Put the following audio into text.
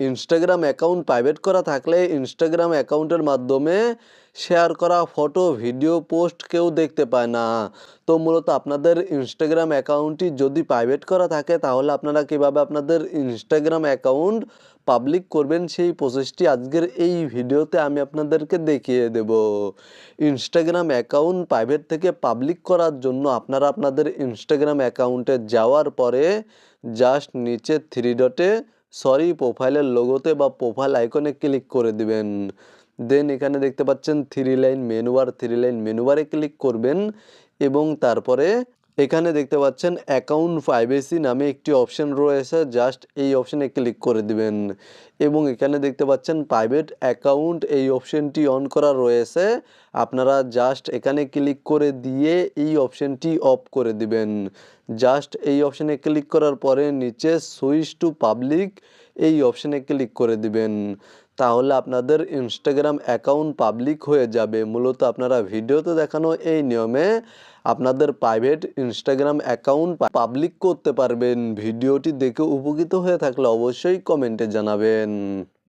Instagram account private করা থাকলে Instagram অ্যাকাউন্টের মাধ্যমে শেয়ার করা ফটো ভিডিও পোস্ট কেউ দেখতে পায় না। তো মূলত আপনাদের ইনস্টাগ্রাম অ্যাকাউন্টটি যদি প্রাইভেট করা থাকে, তাহলে আপনারা কীভাবে আপনাদের ইনস্টাগ্রাম অ্যাকাউন্ট পাবলিক করবেন, সেই প্রসেসটি আজকের এই ভিডিওতে আমি আপনাদেরকে দেখিয়ে দেব। ইনস্টাগ্রাম অ্যাকাউন্ট প্রাইভেট থেকে পাবলিক করার জন্য আপনারা আপনাদের ইনস্টাগ্রাম অ্যাকাউন্টে যাওয়ার পরে জাস্ট নিচে থ্রি ডটে সরি প্রোফাইলের লোগোতে বা প্রোফাইল আইকনে ক্লিক করে দিবেন। দেন এখানে দেখতে পাচ্ছেন three line menu bar three line মেনুবারে click করবেন এবং তারপরে এখানে দেখতে পাচ্ছেন অ্যাকাউন্ট প্রাইভেসি নামে একটি অপশন রয়েছে। জাস্ট এই অপশনে ক্লিক করে দিবেন। এবং এখানে দেখতে পাচ্ছেন প্রাইভেট অ্যাকাউন্ট এই অপশনটি অন করা রয়েছে। আপনারা জাস্ট এখানে ক্লিক করে দিয়ে এই অপশনটি অফ করে দিবেন। জাস্ট এই অপশনে ক্লিক করার পরে নিচে সুইচ টু পাবলিক এই অপশনে ক্লিক করে দিবেন। তাহলে আপনাদের ইনস্টাগ্রাম অ্যাকাউন্ট পাবলিক হয়ে যাবে। মূলত আপনারা ভিডিওতে দেখানো এই নিয়মে আপনাদের প্রাইভেট ইনস্টাগ্রাম অ্যাকাউন্ট পাবলিক করতে পারবেন। ভিডিওটি দেখে উপকৃত হয়ে থাকলে অবশ্যই কমেন্টে জানাবেন।